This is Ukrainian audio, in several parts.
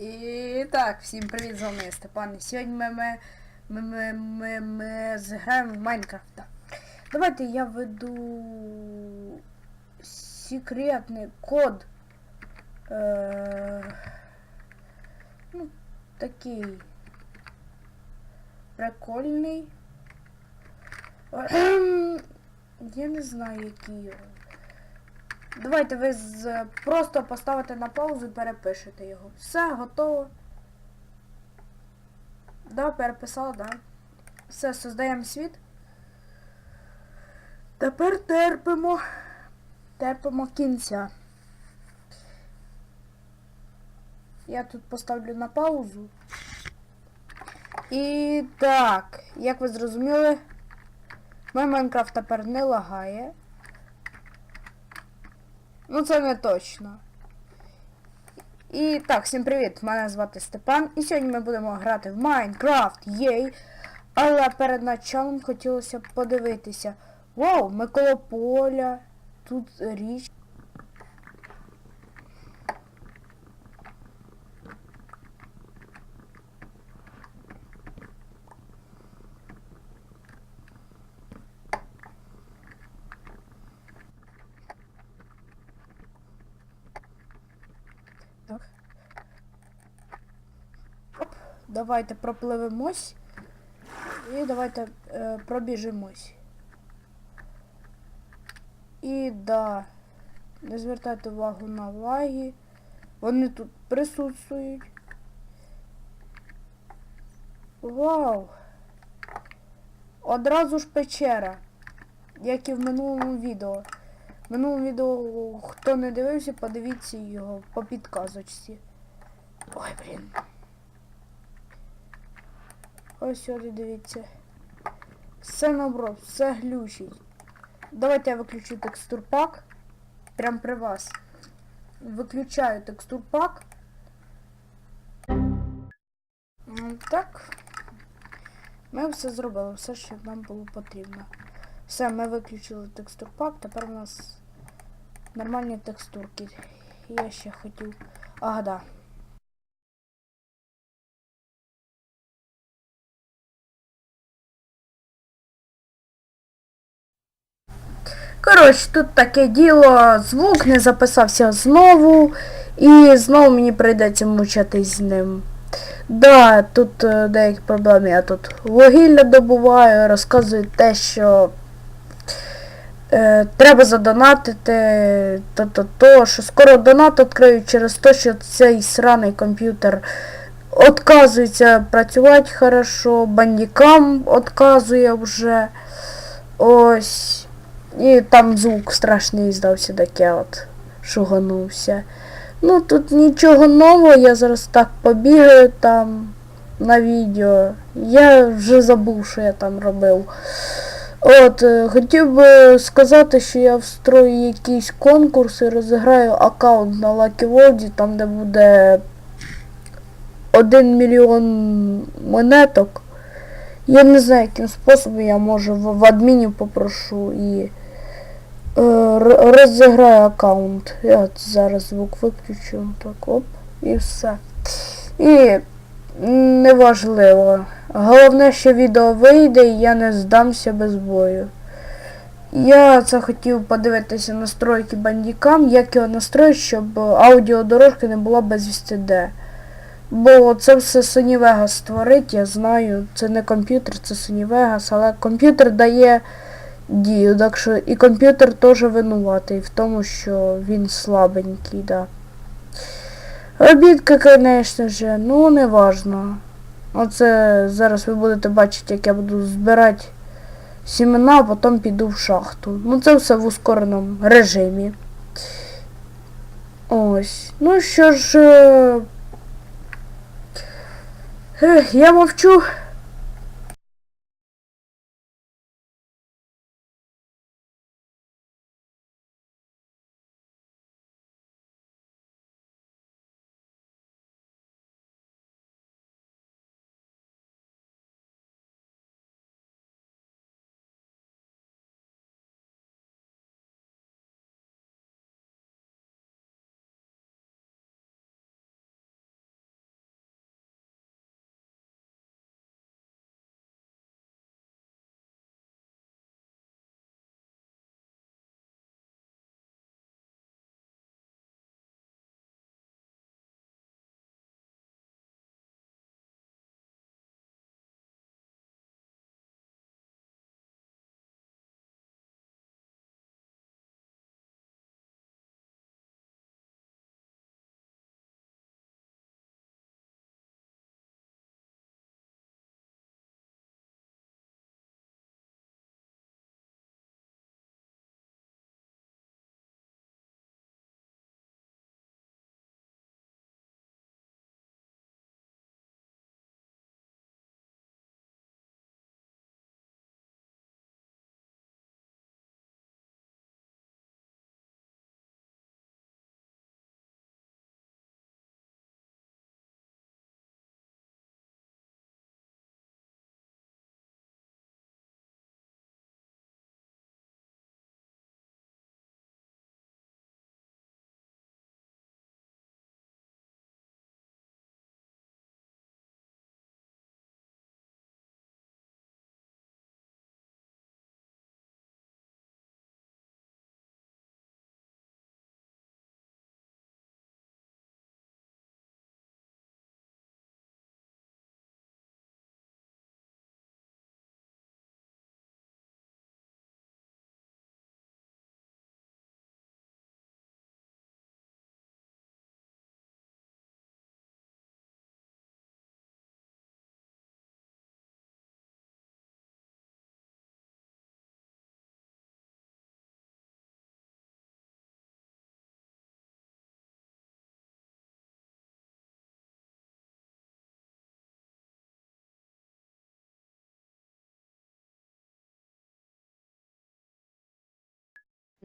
І так, всім привіт, з вами Степан. І сьогодні ми, ми, ми, ми, ми, ми зграємо в Майнкрафта. Давайте я веду секретний код. Е, ну, такий прикольний. Ем, Я не знаю, який його. Давайте ви з... просто поставите на паузу і перепишете його. Все, готово. Да, переписала, да. Все, создаємо світ. Тепер терпимо. Терпимо кінця. Я тут поставлю на паузу. І так, як ви зрозуміли, мій Майнкрафт тепер не лагає. Ну це не точно. І так, всім привіт! Мене звати Степан. І сьогодні ми будемо грати в Майнкрафт, єй! Але перед началом хотілося б подивитися. Вау, ми коло поля. Тут річ. Так. Оп, давайте пропливемось. І давайте е, пробіжимось. І да. Не звертайте увагу на лаги. Вони тут присутствують. Вау! Одразу ж печера. Як і в минулому відео. В минулому відео, хто не дивився, подивіться його по підказочці. Ой, блін. Ось сюди дивіться. Все наоборот, все глючить. Давайте я виключу текстурпак. Прям при вас. Виключаю текстурпак. Так. Ми все зробили, все, що нам було потрібно. Все, ми виключили текстурпак, тепер у нас нормальні текстурки. Я ще хотів... Ага, да. Коротше, тут таке діло, звук не записався знову, і знову мені прийдеться мучатись з ним. Да, тут е, деякі проблеми. Я тут вугілля добуваю, розказую те, що е, треба задонатити, то-то-то, що скоро донат відкриють через те, що цей сраний комп'ютер отказується працювати хорошо, бандікам отказує вже. Ось. І там звук страшний здався таке от шуганувся. Ну тут нічого нового, я зараз так побігаю там на відео. Я вже забув, що я там робив. От, е, хотів би сказати, що я встрою якийсь конкурс і розіграю аккаунт на Lucky World, там де буде 1 мільйон монеток. Я не знаю, яким способом я можу в, адмінів попрошу і розіграю аккаунт. Я зараз звук виключу. Так, оп, і все. І неважливо. Головне, що відео вийде і я не здамся без бою. Я це хотів подивитися настройки бандікам, як його настроїти, щоб аудіодорожки не було без де. Бо це все Sony Vegas створить, я знаю. Це не комп'ютер, це Sony Vegas, але комп'ютер дає дію. Так що і комп'ютер теж винуватий в тому, що він слабенький, да. Обідка, звісно ж, ну не важно. Оце зараз ви будете бачити, як я буду збирати сімена, а потім піду в шахту. Ну це все в ускореному режимі. Ось. Ну що ж. е, я мовчу.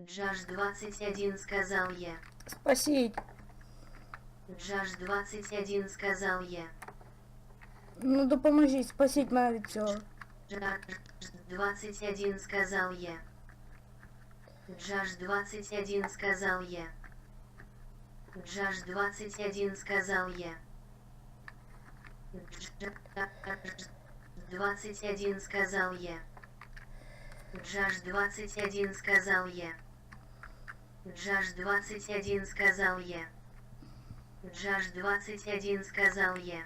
Джаш 21 сказал я. Спасіть. Джаш 21 сказал я. Ну допоможіть, спасіть мене від цього. Джаш 21 сказал я. Джаш 21 сказал я. Джаш 21 сказал я. Джаш 21 сказал я. Джаш 21 сказал я. Джаш 21 сказал я. Джаш 21 сказал я.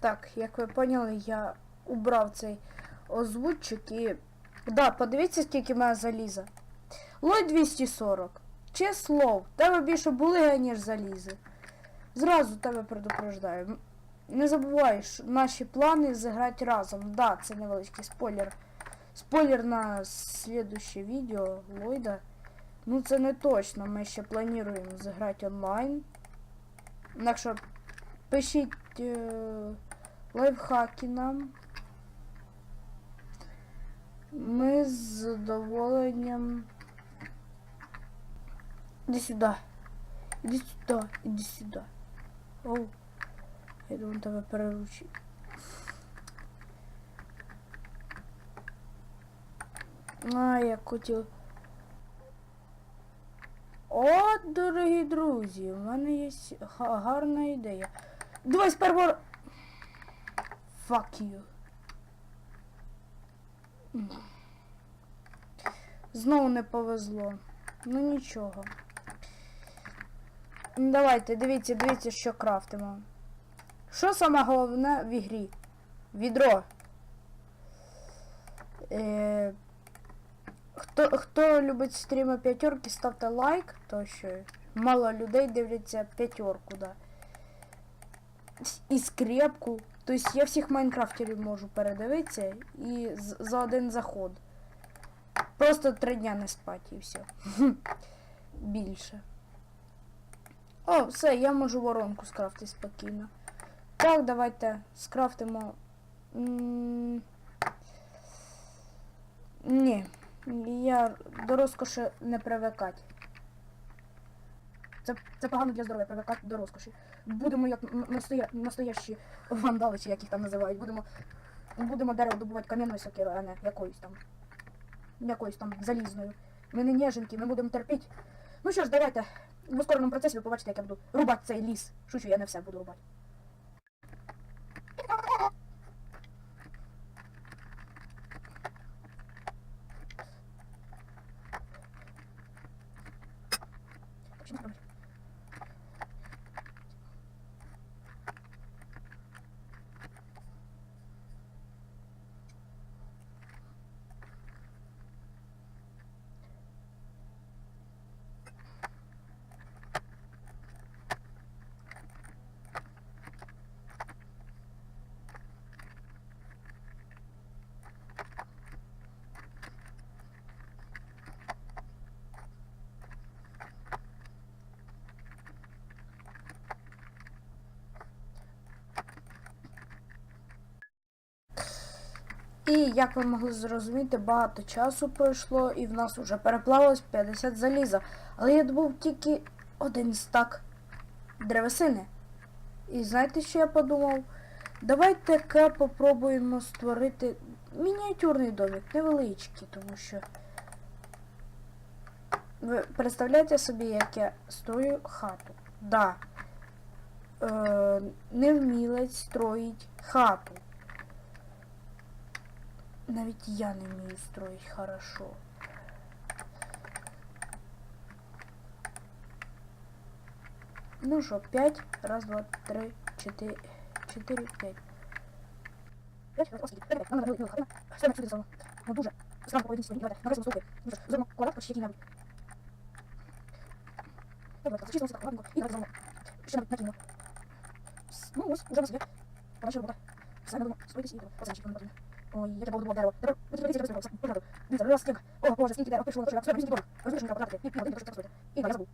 Так, як ви поняли, я убрав цей озвучик і. Да, подивіться, скільки в заліза. Лой 240. Число, в тебе більше були, ніж залізи. Зразу тебе предупреждаю. Не забувай, що наші плани зіграти разом. Да, це невеличкий спойлер. Спойлер на слідуще відео Ллойда. Ну це не точно. Ми ще плануємо зіграти онлайн. Так що пишіть е, лайфхаки нам. Ми з задоволенням. Іди сюди. Іди сюди, іди сюди. Оу. Я думаю, тебе переручить. А, я хотів. О, дорогі друзі, у мене є гарна ідея. Давай сперва... Fuck you. Знову не повезло. Ну нічого. Давайте, дивіться, дивіться, що крафтимо. Що саме головне в ігрі? Відро. Е, хто, хто любить стріми п'ятерки, ставте лайк, то що мало людей дивляться п'ятерку, да. І скрепку. Тобто я всіх майнкрафтерів можу передивитися і за один заход. Просто три дня не спати і все. Більше. О, все, я можу воронку скрафтити спокійно. Так, давайте скрафтимо. Ні, я до розкоші не привикати. Це, це погано для здоров'я, привикати до розкоші. Будемо як настоя, настоящі вандали, чи як їх там називають. Будемо, будемо дерево добувати кам'яною сокирою, а не якоюсь там. Якоюсь там залізною. Ми не неженки, ми будемо терпіти. Ну що ж, давайте. В ускореному процесі ви побачите, як я буду рубати цей ліс. Шучу, я не все буду рубати. І як ви могли зрозуміти, багато часу пройшло і в нас вже переплавилось 50 заліза. Але я добув тільки один стак древесини. І знаєте, що я подумав? Давайте-ка попробуємо створити мініатюрний домик, невеличкий, тому що. Ви представляєте собі, як я строю хату? Да. Е, невмілець строїть хату. Навіть я не вмію строить хорошо. Ну що, пять. Раз, два, три, четыре, четыре, пять. Ну дуже. Сразу по один сьогодні, давайте, на високу Ну що, зробимо квадрат почти який-небудь. Добре, зачистимо все так, ладненько. І давайте зробимо. Ще навіть накинемо. Ну ось, уже на собі. Подальше робота. Все, ми будемо строїтись і ще не потрібно. Ой, это было дерево. О, боже, скільки дерева пішло, на я все, що треба подати. Ні, ні, часто І, я забув.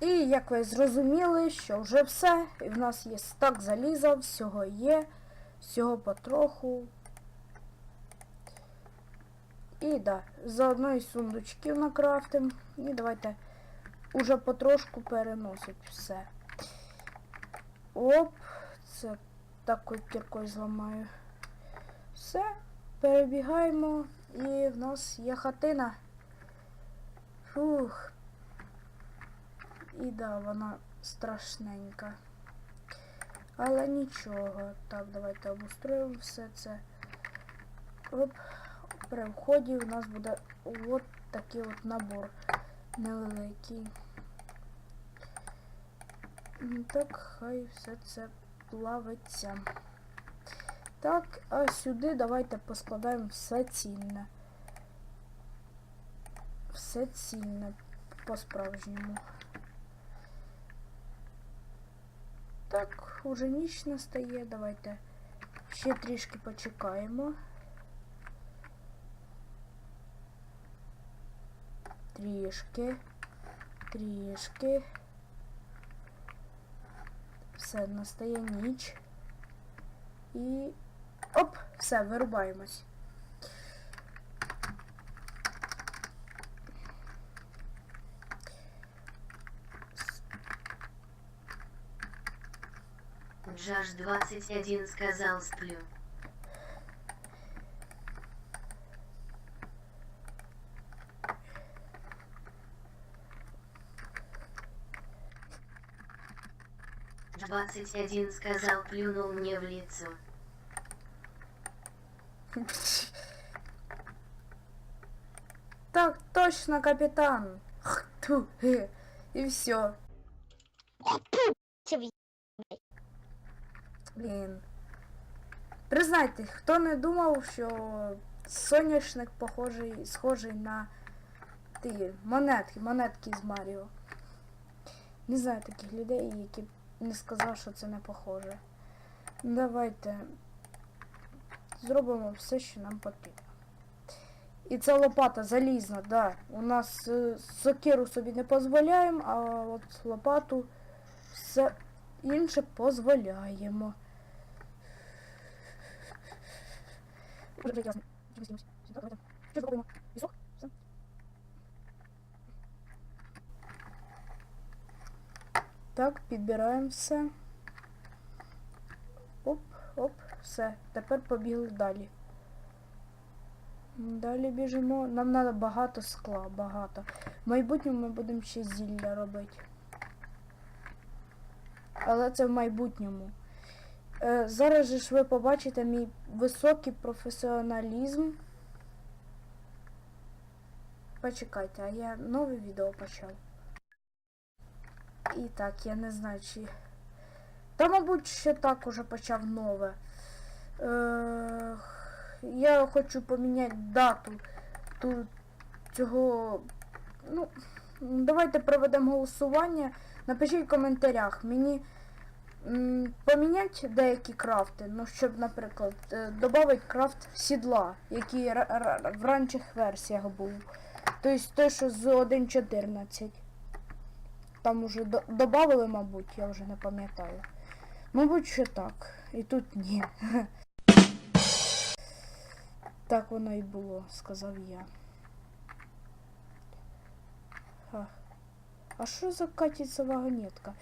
І як ви зрозуміли, що вже все. І в нас є стак заліза, всього є, всього потроху. І да, заодно і сундучків накрафтим. І давайте уже потрошку переносить все. Оп, це такою кіркою зламаю. Все, перебігаємо, і в нас є хатина. Фух. І да, вона страшненька. Але нічого. Так, давайте обустроїмо все це. Оп. При вході у нас буде от такий от набор невеликий. Так, хай все це плавиться. Так, а сюди давайте поскладаємо все цінне. Все цінне по-справжньому. Так, уже ніч настає. Давайте ще трішки почекаємо. Трішки. Трішки. Все, настає ніч. І... Оп! Все, вирубаємось. Джаш 21 сказал сплю. Двадцать один сказал, плюнул мне в лицо. Так, точно, капитан. Ге. И все. Блін. Признайте, хто не думав, що соняшник похожий, схожий на ті монетки, монетки з Маріо. Не знаю таких людей, які б не сказав, що це не похоже. Давайте зробимо все, що нам потрібно. І ця лопата залізна, да. У нас е, сокиру собі не дозволяємо, а от лопату все інше дозволяємо. Уже прекрасно. Запустилось. Сюда, давайте. Что попробуем? Песок? Всё. Так, підбираємо все. Оп, оп, все. Тепер побігли далі. Далі біжимо. Нам треба багато скла, багато. В майбутньому ми будемо ще зілля робити. Але це в майбутньому. Е, зараз же ж ви побачите мій високий професіоналізм. Почекайте, а я нове відео почав. І так, я не знаю, чи. Та, мабуть, ще так уже почав нове. Е, я хочу поміняти дату ту, цього. Ну, давайте проведемо голосування. Напишіть в коментарях. Мені поміняти деякі крафти, ну щоб, наприклад, додати крафт сідла, який в ранчих версіях був. Тобто той, що з 1.14. Там уже додали, мабуть, я вже не пам'ятаю. Мабуть, що так. І тут ні. Так воно і було, сказав я. Ха. А що за катиться вагонетка?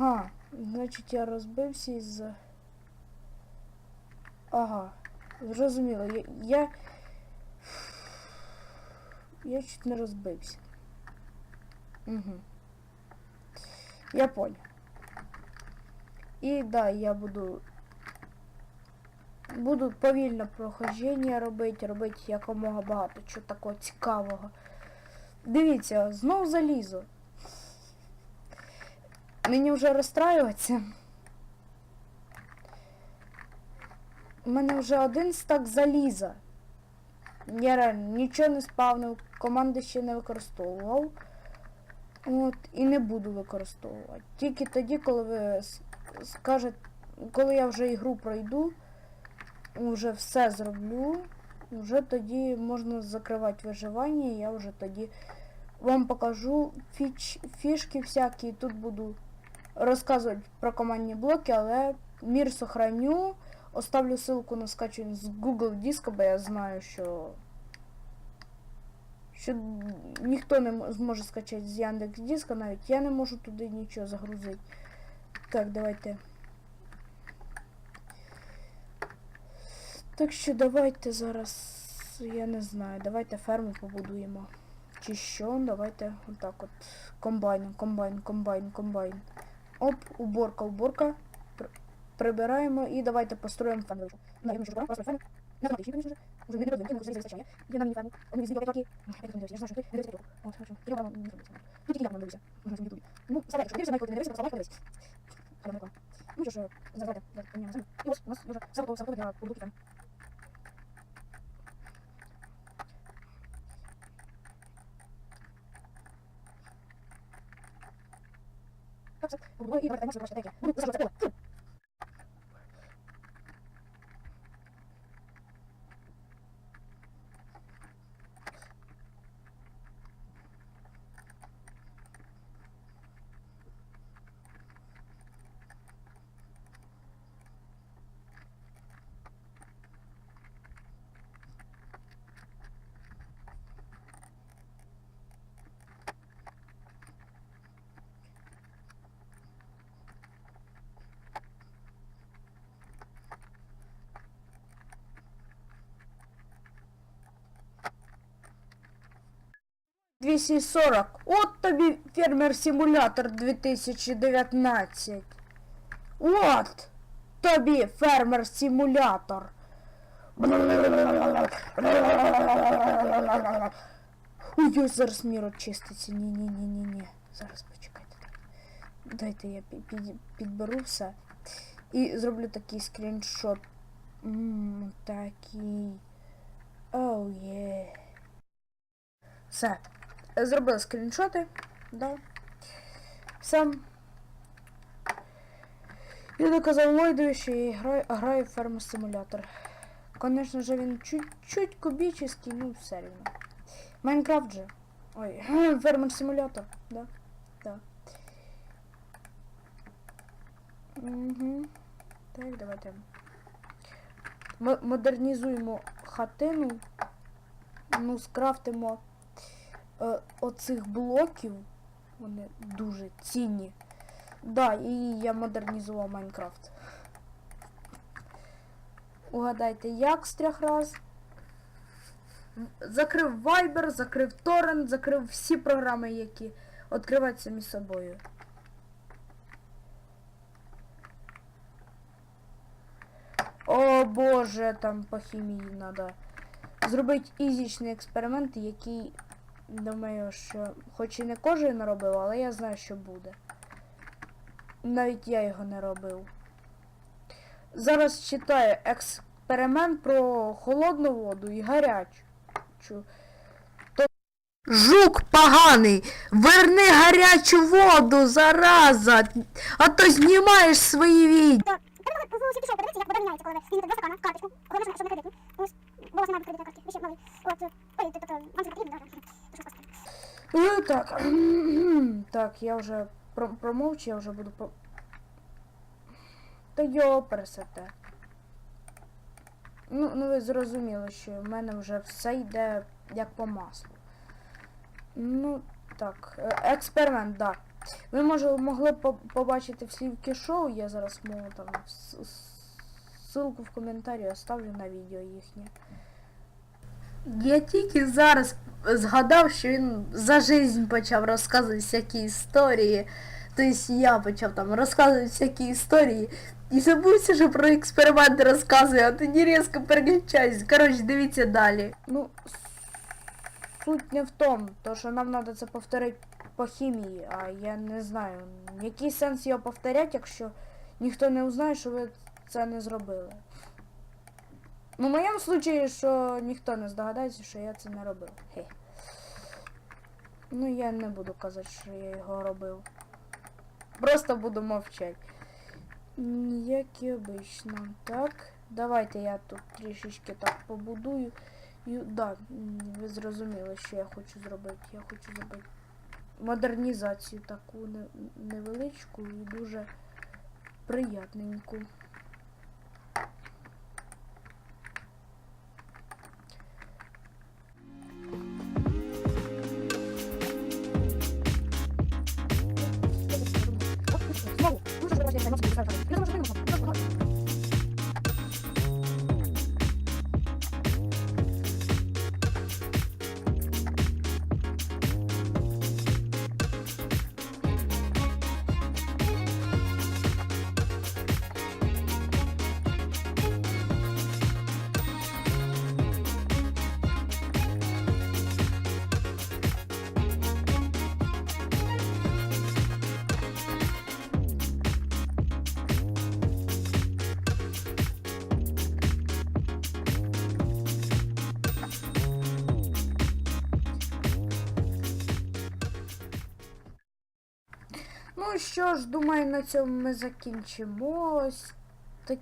Ага, значить я розбився із. Ага, зрозуміло. Я, я. Чуть не розбився. Угу. Я понял. І да, я буду. Буду повільно проходження робити, робити якомога багато чого такого цікавого. Дивіться, знов залізо. Мені вже розстраюватися. У мене вже один стак заліза. Я реально нічого не спавнив, команди ще не використовував. От, і не буду використовувати. Тільки тоді, коли ви скажете, коли я вже ігру пройду, вже все зроблю, вже тоді можна закривати виживання, я вже тоді вам покажу фіч, фішки всякі. Тут буду розказувати про командні блоки, але мір сохраню. Оставлю ссылку на скачування з Google диска, бо я знаю, що що ніхто не зможе скачати з Яндекс Диска, навіть я не можу туди нічого загрузити. Так, давайте. Так що давайте зараз, я не знаю, давайте ферму побудуємо. Чи що, давайте отак от. Комбайн, комбайн, комбайн, комбайн. Оп, уборка, уборка. Пр- Прибираємо і давайте построїмо ферму. На, не можу просто ферму. Не автоматично, конечно же. Уже не родинки, не застачає. Я на міні-ферму. Вони візьміть опять Я не знаю, що ти не дивишся От, хорошо. Я вам не дивлюся. Тут я вам дивлюся. Можна в. Ну, навіть коли не дивишся, слава, подивись. Але не Ну що ж, давайте, давайте, поміняємо землю. І ось у нас готово, все готово для побудовки ферми. exacto, por eso. 240. Вот тобі фермер симулятор 2019. Вот тобі фермер симулятор. Ой, зараз мір очиститься. Не, не, не, не, не. Зараз почекайте. Дайте я підберу и сделаю зроблю такий скріншот. Ммм, такий. Оу, oh. Yeah. Все. Зробила скріншоти. Да. Все. Я доказав Ллойду, що я граю, граю в ферму симулятор. Конечно же, він чуть-чуть кубічний, ну все рівно. Майнкрафт же. Ой, фермер симулятор, да. Да. Угу. Так, давайте. Модернізуємо хатину. Ну, скрафтимо е, оцих блоків. Вони дуже цінні. Да, і я модернізував Майнкрафт. Угадайте, як з раз. Закрив Viber, закрив Torrent, закрив всі програми, які відкриваються самі собою. О боже, там по хімії треба зробити ізічний експеримент, який, думаю, що хоч і не кожен робив, але я знаю, що буде. Навіть я його не робив. Зараз читаю експеримент про холодну воду і гарячу. То... Жук поганий! Верни гарячу воду, зараза! А то знімаєш свої відео. Ви ще малий. От, ой, тобто, вам це потрібно, да. Ну так. так, я вже про- промовчу, я вже буду по. Та йо, пересете. Ну, ну ви зрозуміли, що в мене вже все йде як по маслу. Ну, так, е, експеримент, так. Да. Ви може могли по- побачити в слівки шоу, я зараз можу там ссылку в коментарі оставлю на відео їхнє. Я тільки зараз згадав, що він за жизнь почав розказувати всякі історії. Тобто я почав там розказувати всякі історії. І забувся, що про експерименти розказує, а тоді різко переключаюсь. Коротше, дивіться далі. Ну, суть не в тому, то що нам треба це повторити по хімії, а я не знаю, який сенс його повторяти, якщо ніхто не узнає, що ви це не зробили. Ну, в моєму случаї, що ніхто не здогадається, що я це не робив. Хе. Ну, я не буду казати, що я його робив. Просто буду мовчати. Як і обично. Так, давайте я тут трішечки так побудую. І, да, ви зрозуміли, що я хочу зробити. Я хочу зробити модернізацію таку невеличку і дуже приятненьку. Ну що ж, думаю, на цьому ми закінчимо. Ось так,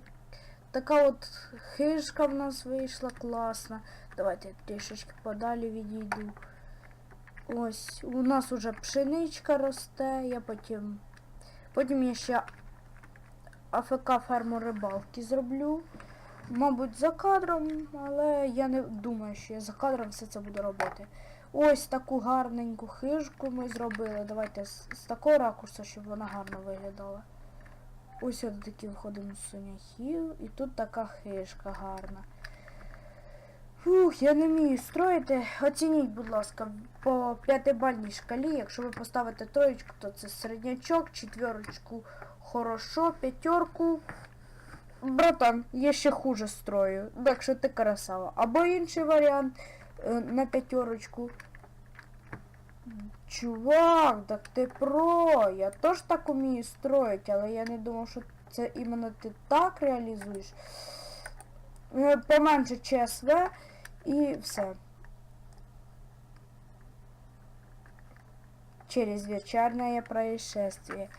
така от хижка в нас вийшла класна. Давайте трішечки подалі відійду. Ось, у нас уже пшеничка росте, я потім. Потім я ще АФК ферму рибалки зроблю. Мабуть, за кадром, але я не думаю, що я за кадром все це буду робити. Ось таку гарненьку хижку ми зробили. Давайте з, з такого ракурсу, щоб вона гарно виглядала. Ось от такі виходимо з соняхів. І тут така хижка гарна. Фух, я не вмію строїти. Оцініть, будь ласка, по п'ятибальній шкалі. Якщо ви поставите троєчку, то це середнячок, четверочку хорошо, п'ятерку. Братан, я ще хуже строю. Так що ти красава. Або інший варіант на п'ятерочку. Чувак, так ти про. Я теж так умію строїти, але я не думав, що це іменно ти так реалізуєш. Е, Поменше ЧСВ і все. Через вечернее происшествие.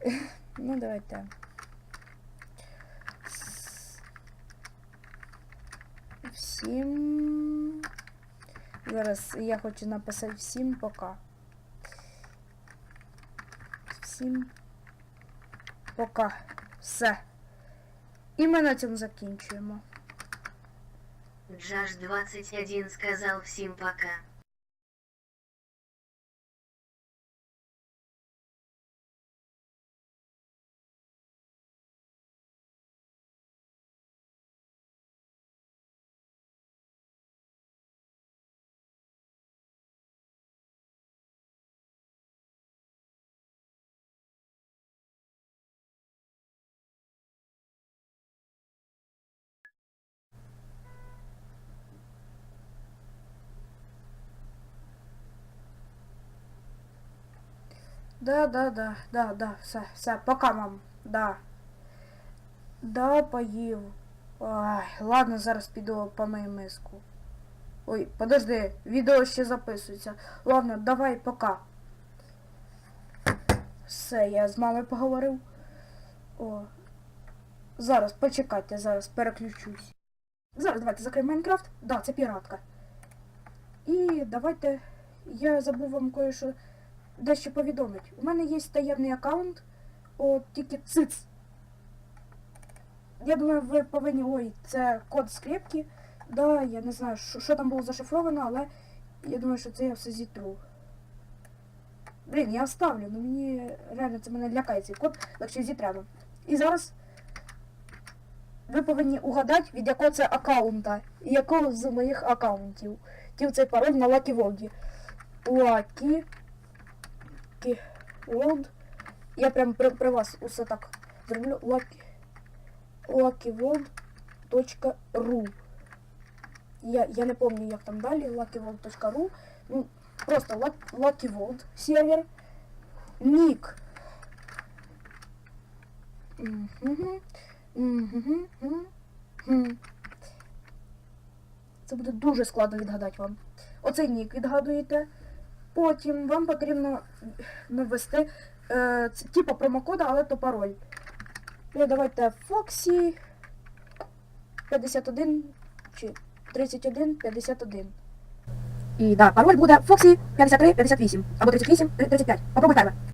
Ну, давайте. Всім. Зараз я хочу написати всім пока. Всім пока. Все. І ми на цьому закінчуємо. Джаш 21 сказал всем пока. Да, да, да, да, да, все, все, пока, мам. Да. Да, поїв. Ай, ладно, зараз піду помию миску. Ой, подожди, відео ще записується. Ладно, давай, пока. Все, я з мамою поговорив. О. Зараз, почекайте, зараз переключусь. Зараз давайте закриємо Майнкрафт. Да, це піратка. І давайте. Я забув вам кое-що дещо повідомить. У мене є таємний аккаунт, от тільки циц. Я думаю, ви повинні... Ой, це код скрепки. Да, я не знаю, що, там було зашифровано, але я думаю, що це я все зітру. Блін, я оставлю, ну мені реально це мене лякає цей код, що зітремо. І зараз ви повинні угадати, від якого це аккаунта. І якого з моїх аккаунтів. Тів цей пароль на Lucky World. Lucky Lucky World. Я прям при, при вас усе так зроблю. Lucky, luckyworld.ru я, я не пам'ятаю, як там далі. luckyworld.ru Ну, просто Lucky World сервер. Нік. Це буде дуже складно відгадати вам. Оцей нік відгадуєте. Потім вам потрібно навести е, типу промокода, але то пароль. Давайте Foxy. 51 чи 31 51. І да, пароль буде Foxy 53 58 або 38 35. Попробуй тебе.